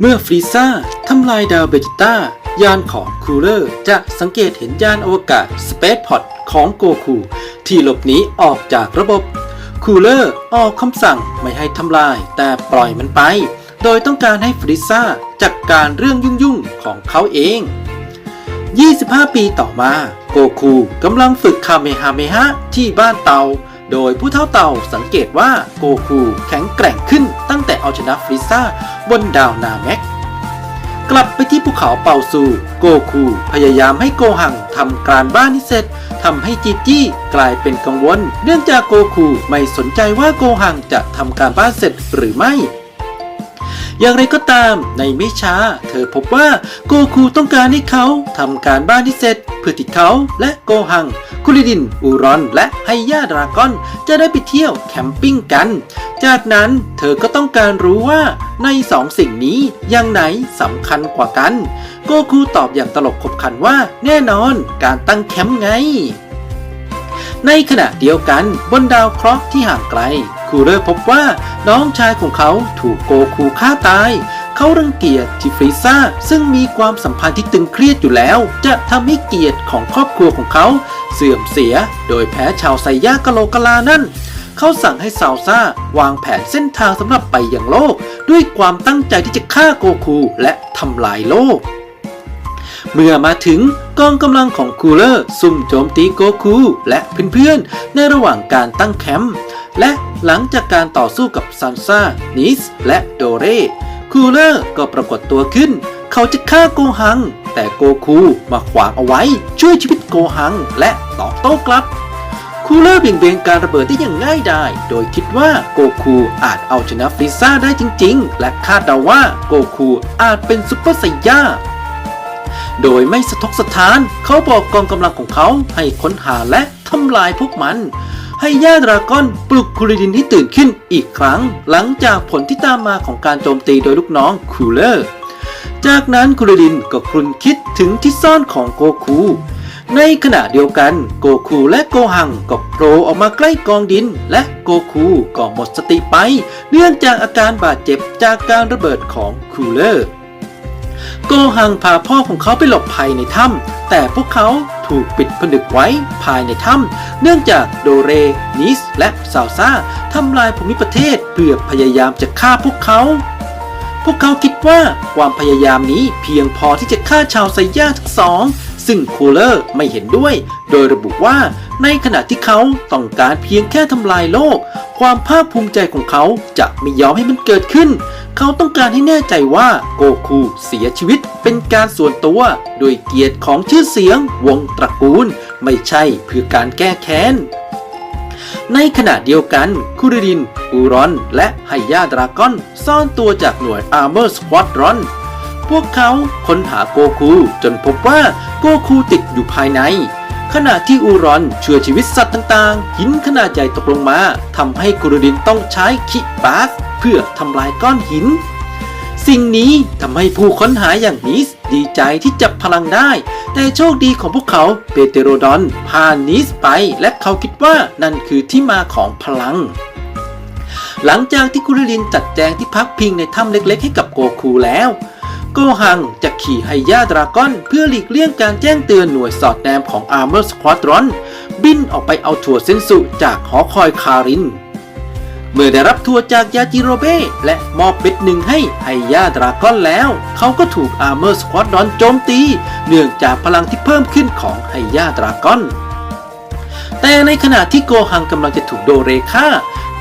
เมื่อฟรีซ่าทำลายดาวเบจิต้ายานของคูเลอร์ จะสังเกตเห็นยานอวกาศสเปซพอดของโกคู ที่หลบหนีออกจากระบบ คูเลอร์ออกคำสั่งไม่ให้ทำลายแต่ปล่อยมันไป โดยต้องการให้ฟริซ่าจัดการเรื่องยุ่งๆ ของเขาเอง 25 ปีต่อมา โกคูกำลังฝึกคาเมฮาเมฮะที่บ้านเตา โดยผู้เท่าเต่าสังเกตว่าโกคูแข็งแกร่งขึ้นตั้งแต่เอาชนะฟริซ่าบนดาวนาแม็ก กลับไปที่ภูเขาเป่าซูโกคูพยายามให้โกหังทำการบ้านให้เสร็จทำให้จีจี้กลายเป็นกังวล เนื่องจากโกคูไม่สนใจว่าโกหังจะทำการบ้านเสร็จหรือไม่อย่างไรก็ตามในไม่ช้า เธอพบว่าโกคูต้องการให้เขาทำการบ้านที่เสร็จเพื่อที่เขาและโกหัง คุริดิน อูรอน และไฮยาดราก้อน จะได้ไปเที่ยวแคมปิ้งกัน จากนั้นเธอก็ต้องการรู้ว่าในสองสิ่งนี้อย่างไหนสำคัญกว่ากัน โกคูตอบอย่างตลกขบขันว่า แน่นอนการตั้งแคมป์ไง ในขณะเดียวกันบนดาวเคราะห์ที่ห่างไกล คูเลอร์พบว่าน้องชายของเขาถูกโกคูฆ่าตาย เขารังเกียจที่ฟรีซ่าซึ่งมีความสัมพันธ์ที่ตึงเครียดอยู่แล้ว จะทำให้เกียรติของครอบครัวของเขา เสื่อมเสีย โดยแพ้ชาวไซยากะโลกะลานั่นเขาสั่งให้ซาวซ่าวางแผนเส้นทางสำหรับไปยังโลก ด้วยความตั้งใจที่จะฆ่าโกคูและทำลายโลก เมื่อมาถึงกองกำลังของคูเลอร์ซุ่มโจมตีโกคูและเพื่อนๆ ในระหว่างการตั้งแคมป์และหลังจากการต่อสู้กับซันซ่านิสและโดเร คูเลอร์ก็ปรากฏตัวขึ้น เขาจะฆ่าโกหัง แต่โกคูมาขวางเอาไว้ ช่วยชีวิตโกหังและตอบโต้กลับ คูเลอร์เบี่ยงเบนการระเบิดได้อย่างง่ายดายโดยคิดว่าโกคูอาจเอาชนะฟริซ่าได้จริง ๆ และคาดเดาว่าโกคูอาจเป็นซุปเปอร์ไซย่าโดยไม่สะทกสถาน เขาบอกกองกำลังของเขาให้ค้นหาและทำลายพวกมัน ให้ย่าดราก้อนปลุกคูริดินที่ตื่นขึ้นอีกครั้ง หลังจากผลที่ตามมาของการโจมตีโดยลูกน้องคูเลอร์ จากนั้นคูริดินก็ครุนคิดถึงที่ซ่อนของโกคูในขณะเดียวกันโกคูและโกหังก็โผล่ออกมาใกล้กองดิน และโกคูก็หมดสติไป เนื่องจากอาการบาดเจ็บจากการระเบิดของคูเลอร์ โกหังพาพ่อของเขาไปหลบภัยในถ้ำแต่พวกเขา ถูกปิดผนึกไว้ภายในถ้ำเนื่องจากโดเร นิส และซาวซาทำลายภูมิประเทศเพื่อพยายามจะฆ่าพวกเขา พวกเขาคิดว่าความพยายามนี้เพียงพอที่จะฆ่าชาวไซย่าทั้งสอง ซึ่งคูเลอร์ไม่เห็นด้วย โดยระบุว่าในขณะที่เขาต้องการเพียงแค่ทำลายโลก ความภาคภูมิใจของเขาจะไม่ยอมให้มันเกิดขึ้น เขาต้องการให้แน่ใจว่าโกคูเสียชีวิตเป็นการส่วนตัวโดยเกียรติของชื่อเสียงวงตระกูล ไม่ใช่เพื่อการแก้แค้น ในขณะเดียวกันคูริดินอูรอน และไฮยาดรากอน ซ่อนตัวจากหน่วย Armor Squadron พวกเขาค้นหาโกคูจนพบว่าโกคูติดอยู่ภายใน ขณะที่อูรอนช่วยชีวิตสัตว์ต่างๆ หินขนาดใหญ่ตกลงมาทำให้คูริดินต้องใช้คิบาส เพื่อทำลายก้อนหิน สิ่งนี้ทำให้ผู้ค้นหาอย่างนิสดีใจที่จับพลังได้ แต่โชคดีของพวกเขาเปเตโรดอนพานิสไปและเขาคิดว่านั่นคือที่มาของพลังหลังจากที่กุริลินจัดแจงที่พักพิงในถ้ำเล็กๆให้กับโกคูแล้ว โกหังจะขี่ไฮย่าดราก้อน เพื่อหลีกเลี่ยงการแจ้งเตือนหน่วยสอดแนมของ Armor Squadron บินออกไปเอาถั่วเซนสุจากหอคอยคาริน เมื่อได้รับทัวร์จากยาจิโรเบ้และมอบเบ็ดหนึ่งให้ไฮยาดราก้อนแล้ว เขาก็ถูกอาร์เมอร์สควอดดอนโจมตี เนื่องจากพลังที่เพิ่มขึ้นของไฮยาดราก้อน แต่ในขณะที่โกหังกำลังจะถูกโดเรฆ่า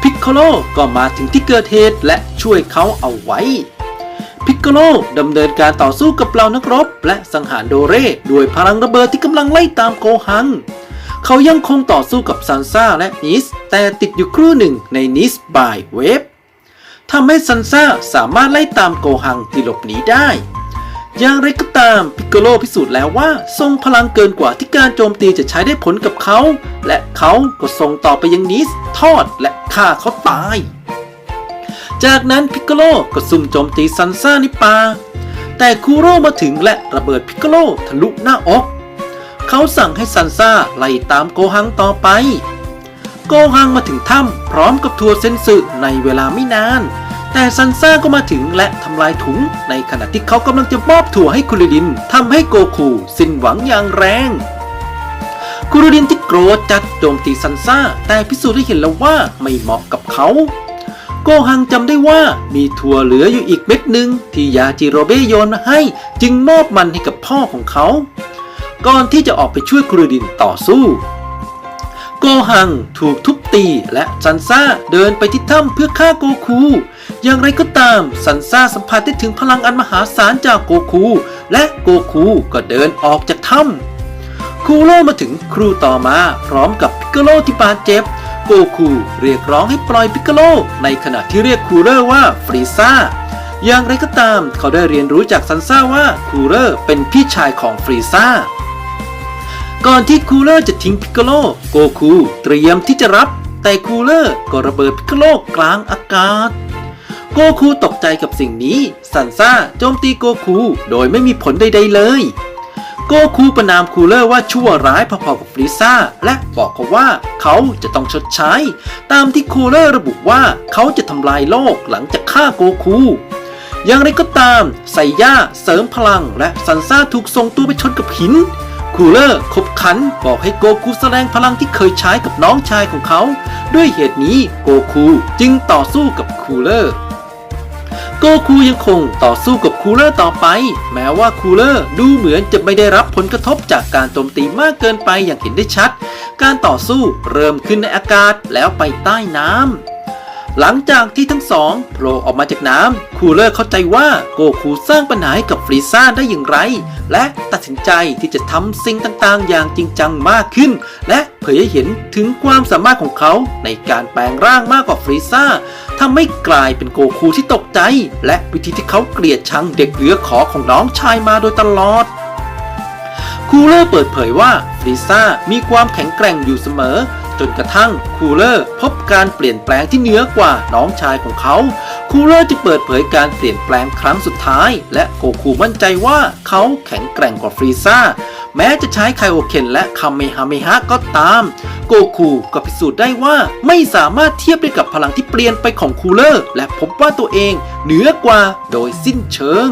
พิกโคโลก็มาถึงที่เกิดเหตุและช่วยเขาเอาไว้พิกโคโลดำเนินการต่อสู้กับเหล่านักรบ และสังหารโดเรด้วยพลังระเบิดที่กำลังไล่ตามโกหัง เขายังคงต่อสู้กับซันซ่าและนิส แต่ติดอยู่ครู่หนึ่งในนิสบายเวฟทำให้ซันซ่าสามารถไล่ตามโกหังที่หลบหนีได้ อย่างไรก็ตามพิกโกโลพิสูจน์แล้วว่า ทรงพลังเกินกว่าที่การโจมตีจะใช้ได้ผลกับเขา และเขาก็ส่งต่อไปยังนิสทอดและฆ่าเขาตาย จากนั้นพิกโกโลก็ซุ่มโจมตีซันซ่าในป่าแต่คูโร่มาถึงและระเบิดพิกโกโลทะลุหน้าอก เขาสั่งให้ซันซ่าไล่ตามโกหังต่อไป โกหังมาถึงถ้ำพร้อมกับทัวร์เซนสึในเวลาไม่นาน แต่ซันซ่าก็มาถึงและทำลายถุง ในขณะที่เขากำลังจะมอบถั่วให้คุริดินทำให้โกคูสิ้นหวังอย่างแรง คุริดินที่โกรธจัดโจมตีซันซ่า แต่พิสูจน์ให้เห็นแล้วว่าไม่เหมาะกับเขาโกฮังจำได้ว่ามีถั่วเหลืออยู่อีกเม็ดหนึ่งที่ยาจิโรเบโยนมาให้ จึงมอบมันให้กับพ่อของเขา ก่อนที่จะออกไปช่วยคุริดินต่อสู้ โกฮังถูกทุบตีและซันซ่าเดินไปที่ถ้ำเพื่อฆ่าโกคู อย่างไรก็ตามซันซ่าสัมผัสได้ถึงพลังอันมหาศาลจากโกคู และโกคูก็เดินออกจากถ้ำคูโร่มาถึงครูต่อมาพร้อมกับพิกโกโลที่บาดเจ็บ โกคูเรียกร้องให้ปล่อยพิกโกโลในขณะที่เรียกคูเลอร์ว่าฟรีซ่าอย่างไรก็ตามเขาได้เรียนรู้จากซันซ่าว่าคูเลอร์เป็นพี่ชายของฟรีซ่า ก่อนที่คูเลอร์จะทิ้งพิกโกโลโกคูเตรียมที่จะรับ แต่คูเลอร์ก็ระเบิดพิกโกโลกลางอากาศ โกคูตกใจกับสิ่งนี้ซันซ่าโจมตีโกคูโดยไม่มีผลใด ๆ เลย โกคูประนามคูเลอร์ว่าชั่วร้ายพอๆกับฟรีซ่าและบอกเขาว่าเขาจะต้องชดใช้ ตามที่คูเลอร์ระบุว่าเขาจะทำลายโลกหลังจากฆ่าโกคูอย่างไรก็ตามไซย่าเสริมพลังและซันซ่าถูกส่งตัวไปชนกับหิน คูเลอร์ขบขันบอกให้โกคูแสดงพลังที่เคยใช้กับน้องชายของเขา ด้วยเหตุนี้โกคูจึงต่อสู้กับคูเลอร์โกคูยังคงต่อสู้กับคูเลอร์ต่อไป แม้ว่าคูเลอร์ดูเหมือนจะไม่ได้รับผลกระทบจากการโจมตีมากเกินไปอย่างเห็นได้ชัด การต่อสู้เริ่มขึ้นในอากาศแล้วไปใต้น้ำ หลังจากที่ทั้งสองโผล่ออกมาจากน้ำคูเลอร์เข้าใจว่าโกคูสร้างปัญหาให้กับฟรีซ่าได้อย่างไร และตัดสินใจที่จะทำสิ่งต่างๆ อย่างจริงจังมากขึ้น และเผยให้เห็นถึงความสามารถของเขาในการแปลงร่างมากกว่าฟรีซ่าทำให้กลายเป็นโกคูที่ตกใจ และวิธีที่เขาเกลียดชังเด็กเหลือขอของน้องชายมาโดยตลอดคูเลอร์เปิดเผยว่าฟรีซ่ามีความแข็งแกร่งอยู่เสมอ จนกระทั่งคูเลอร์พบการเปลี่ยนแปลงที่เหนือกว่าน้องชายของเขา คูเลอร์จะเปิดเผยการเปลี่ยนแปลงครั้งสุดท้าย และโกคูมั่นใจว่าเขาแข็งแกร่งกว่าฟรีซ่า แม้จะใช้ไคโอเคนและคาเมฮาเมฮะก็ตาม โกคูก็พิสูจน์ได้ว่าไม่สามารถเทียบได้กับพลังที่เปลี่ยนไปของคูเลอร์ และพบว่าตัวเองเหนือกว่าโดยสิ้นเชิง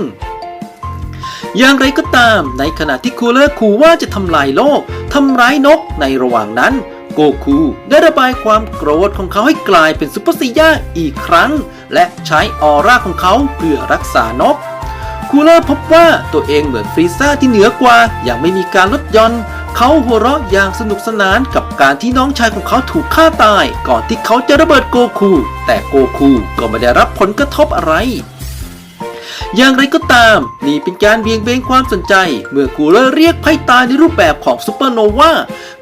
อย่างไรก็ตาม ในขณะที่คูเลอร์ขู่ว่าจะทำลายโลก ทำร้ายนกในระหว่างนั้น โกคูได้ระบายความโกรธของเขาให้กลายเป็นซุปเปอร์ซีย่าอีกครั้ง และใช้ออร่าของเขาเพื่อรักษานกคูเลอร์พบว่าตัวเองเหมือนฟรีซ่าที่เหนือกว่าอย่างไม่มีการลดย่อนเขาหัวเราะอย่างสนุกสนานกับการที่น้องชายของเขาถูกฆ่าตาย ก่อนที่เขาจะระเบิดโกคู แต่โกคูก็ไม่ได้รับผลกระทบอะไร อย่างไรก็ตาม นี่เป็นการเบี่ยงเบนความสนใจ เมื่อคูเลอร์เรียกไพ่ตายในรูปแบบของซูเปอร์โนวา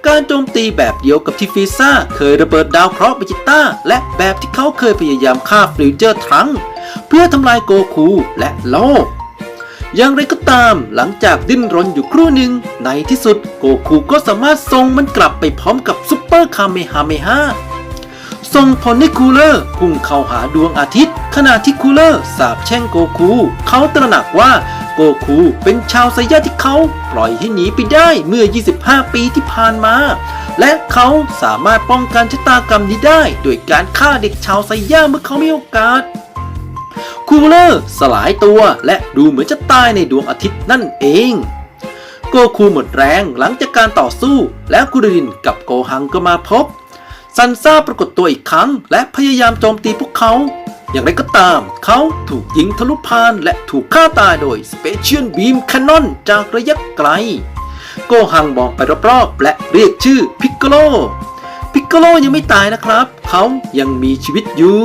การโจมตีแบบเดียวกับที่ฟีซ่าเคยระเบิดดาวเคราะห์เบจิต้า และแบบที่เขาเคยพยายามฆ่าฟิวเจอร์ทรังเพื่อทำลายโกคูและโลกอย่างไรก็ตามหลังจากดิ้นรนอยู่ครู่หนึ่งในที่สุดโกคูก็สามารถส่งมันกลับไปพร้อมกับซุปเปอร์คาเมฮาเมฮา ส่งผลให้คูเลอร์พุ่งเข้าหาดวงอาทิตย์ ขณะที่คูเลอร์สาบแช่งโกคู เขาตระหนักว่าโกคูเป็นชาวไซย่าที่เขาปล่อยให้หนีไปได้เมื่อ 25 ปีที่ผ่านมา และเขาสามารถป้องกันชะตากรรมนี้ได้ โดยการฆ่าเด็กชาวไซย่าเมื่อเขามีโอกาสคูเลอร์สลายตัวและดูเหมือนจะตายในดวงอาทิตย์นั่นเองโกคูหมดแรงหลังจากการต่อสู้ แล้วคูรินกับโกฮังก็มาพบ ซันซ่าปรากฏตัวอีกครั้ง และพยายามโจมตีพวกเขา อย่างไรก็ตาม เขาถูกยิงทะลุพานและถูกฆ่าตายโดยสเปเชียลบีมแคนนอนจากระยะไกล โกหังมองไปรอบๆและเรียกชื่อพิกโกโล พิกโกโลยังไม่ตายนะครับ เขายังมีชีวิตอยู่